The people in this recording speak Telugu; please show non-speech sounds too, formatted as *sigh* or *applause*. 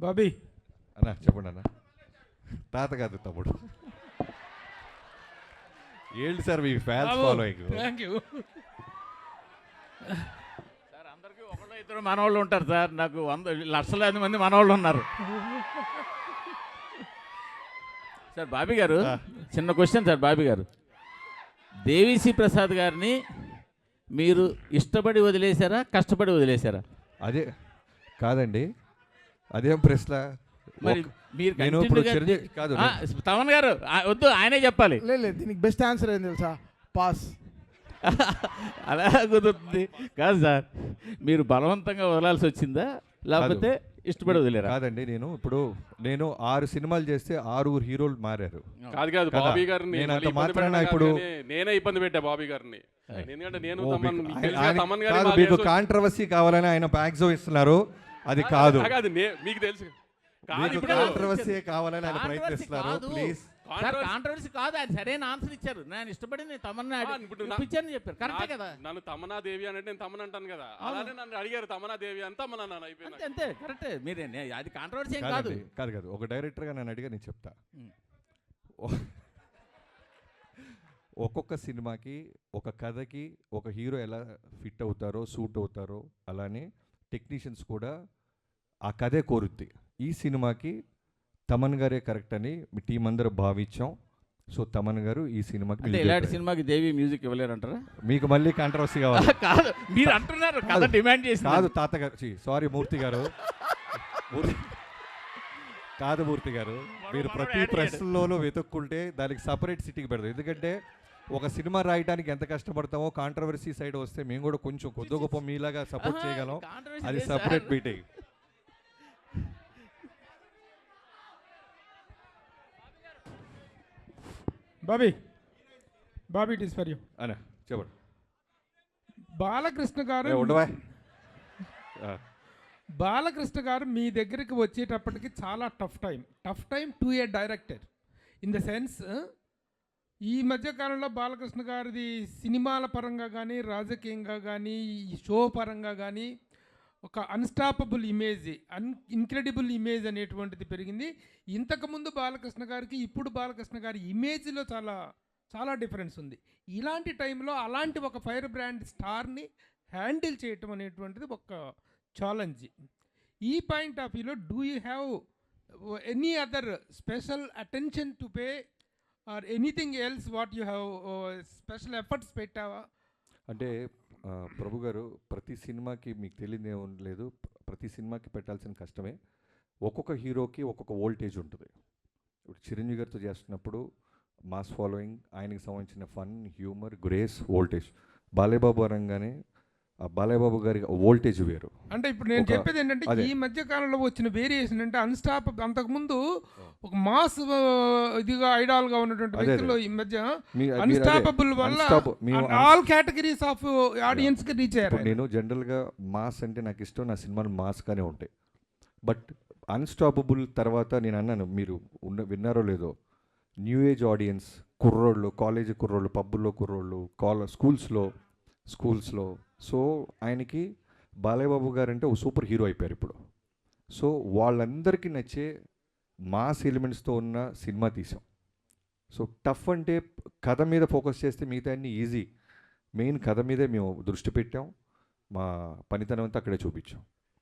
బాబీ. అన్న చెప్పండి అన్న. తాత కాదు తమ్ముడు. ఏంటి sir me fans following thank you sir అందరికీ ఒకళ్ళు ఇద్దరు మనవాళ్ళు ఉంటారు సార్. నాకు వంద లక్షలాది మంది మనవాళ్ళు ఉన్నారు. సార్ బాబీ గారు చిన్న క్వశ్చన్ సార్ బాబీ గారు. దేవిశ్రీ ప్రసాద్ గారిని మీరు ఇష్టపడి వదిలేశారా కష్టపడి వదిలేశారా? అదే కాదండి. అదేం ప్రశ్న? మరి మీరు నేను ఇప్పుడు కాదు ఆ, తమన్ గారు ఆ, వద్దు ఆయనే చెప్పాలి. లేదు దీనికి బెస్ట్ ఆన్సర్ ఏం తెలుసా? పాస్ *laughs* అలా కుదురుతుంది. కాదు సార్ మీరు బలవంతంగా వదలాల్సి వచ్చిందా? లేకపోతే ఇష్టపడి వదిలేరా? కాదండి నేను ఇప్పుడు నేను ఆరు సినిమాలు చేస్తే ఆరుగురు హీరోలు మారారు. కాదు కాదు కదా. బాబీ గారిని నేను మళ్ళీ అంత ఇబ్బంది మాత్రాన పెట్టడం ఇప్పుడు- కానీ నేనే ఇబ్బంది పెట్టా బాబీ గారిని. ఎందుకంటే నేను తమన్ మీకు- ఆయన- తమన్ గారి కాదు. కాంట్రవర్సీ కావాలని ఆయన ప్యాక్సో ఇస్తున్నారు. అది కాదు. కాదు మీకు తెలుసు. కాదు మీకు ఇప్పుడు కాంట్రవర్సీ కావాలని ఆయన ప్రయత్నిస్తున్నారు. కాదు. ప్లీజ్ కాంట్రవర్సీ కాదు. ఆయన సరైన ఆన్సర్ ఇచ్చారు. నేను ఇష్టపడి నేను తమన్నా ఆ, ఇప్పుడు నా- ఇప్పించాను చెప్పారు. కరెక్టే కదా? నన్ను తమనా దేవి అని అంటే నేను తమన్ అంటాను కదా. అలానే నన్ను అడిగారు తమనా దేవి అని తమన్ అన్నాను అయిపోయినా అంతే అంతే కరెక్టే మీరే అది కాంట్రవర్సీ ఏం కాదు. కాదు కాదు. ఒక డైరెక్టర్గా నన్ను అడిగా నేను చెప్తా. ఒక్కొక్క సినిమాకి ఒక కథకి ఒక హీరో ఎలా ఫిట్ అవుతారో సూట్ అవుతారో అలానే టెక్నీషియన్స్ కూడా ఆ కథే కోరుద్ది. ఈ సినిమాకి తమన్ గారే కరెక్ట్ అని మీ టీం అందరూ భావించాం. సో తమన్ గారు ఈ సినిమాకి ఇలాంటి. సినిమాకి దేవి మ్యూజిక్ ఇవ్వలేరంటారా? మీకు మళ్ళీ కాంట్రవర్సీ కావాలి. *laughs* కాదు మీరు అంటున్నారు కథ కాదు. డిమాండ్ చేసి కాదు తాతగారు సారీ మూర్తి గారు. కాదు మూర్తి గారు. మీరు ప్రతి ప్రశ్నలోనూ వెతుక్కుంటే దానికి సపరేట్ సిటీకి పెడతాం ఎందుకంటే ఒక సినిమా రాయడానికి ఎంత కష్టపడతామో కాంట్రవర్సీ సైడ్ వస్తే మేము కూడా కొంచెం కొద్ది గొప్ప మీలాగా సపోర్ట్ చేయగలం. అది separate meeting Bobby Bobby it is for you అనే చెప్పండి. బాలకృష్ణ గారు ఉండవా? బాలకృష్ణ గారు మీ దగ్గరికి వచ్చేటప్పటికి చాలా tough time tough time to a director in the sense ఈ మధ్య కాలంలో బాలకృష్ణ గారిది సినిమాల పరంగా కానీ రాజకీయంగా కానీ షో పరంగా కానీ ఒక unstoppable image an incredible image అనేటువంటిది పెరిగింది. ఇంతకుముందు బాలకృష్ణ గారికి ఇప్పుడు బాలకృష్ణ గారి ఇమేజ్లో చాలా చాలా డిఫరెన్స్ ఉంది. ఇలాంటి టైంలో అలాంటి ఒక ఫైర్ బ్రాండ్ స్టార్ని హ్యాండిల్ చేయటం అనేటువంటిది ఒక ఛాలెంజ్ ఈ పాయింట్ ఆఫ్ వ్యూలో do you have any other special attention to pay or anything else what you have special efforts పెట్టావా? అంటే ప్రభు గారు ప్రతి సినిమాకి మీకు తెలియదు ఏం లేదు. ప్రతి సినిమాకి పెట్టాల్సిన కష్టమే. ఒక్కొక్క హీరోకి ఒక్కొక్క వోల్టేజ్ ఉంటుంది. ఇప్పుడు చిరంజీవి గారితో చేస్తున్నప్పుడు మాస్ ఫాలోయింగ్ ఆయనకి సంబంధించిన fun humour grace voltage. Balebabu అనగానే ఆ బాలేబాబు గారి వోల్టేజ్ వేరు అంటే ఇప్పుడు నేను చెప్పేది ఏంటంటే. ఈ మధ్య కాలంలో వచ్చిన వేరియేషన్ అంటే అన్స్టాప్ అంతకుముందు ఒక మాస్ ఇదిగా ఐడాల్గా ఉన్నటువంటి అదే, అదే. వ్యక్తులు ఈ మధ్య అన్స్టాపబుల్ వల్ల ఆల్ కేటగిరీస్ ఆఫ్ ఆడియన్స్కి రీచ్ అయ్యారు నేను జనరల్గా మాస్ అంటే నాకు ఇష్టం నా సినిమాలు మాస్గానే ఉంటాయి బట్ అన్స్టాపబుల్ తర్వాత నేను అన్నాను మీరు ఉన్న విన్నారో లేదో న్యూ ఏజ్ ఆడియన్స్ కుర్రోళ్ళు కాలేజీ కుర్రోళ్ళు పబ్బుల్లో కుర్రోళ్ళు కాల స్కూల్స్లో స్కూల్స్లో. సో ఆయనకి బాలయ్యబాబు గారు అంటే ఒక సూపర్ హీరో అయిపోయారు ఇప్పుడు. సో వాళ్ళందరికీ నచ్చే మాస్ ఎలిమెంట్స్తో ఉన్న సినిమా తీసాం. సో టఫ్ అంటే కథ మీద ఫోకస్ చేస్తే మిగతా అన్ని ఈజీ. మెయిన్ కథ మీదే మేము దృష్టి పెట్టాం. మా పనితనం అంతా అక్కడే చూపించాం.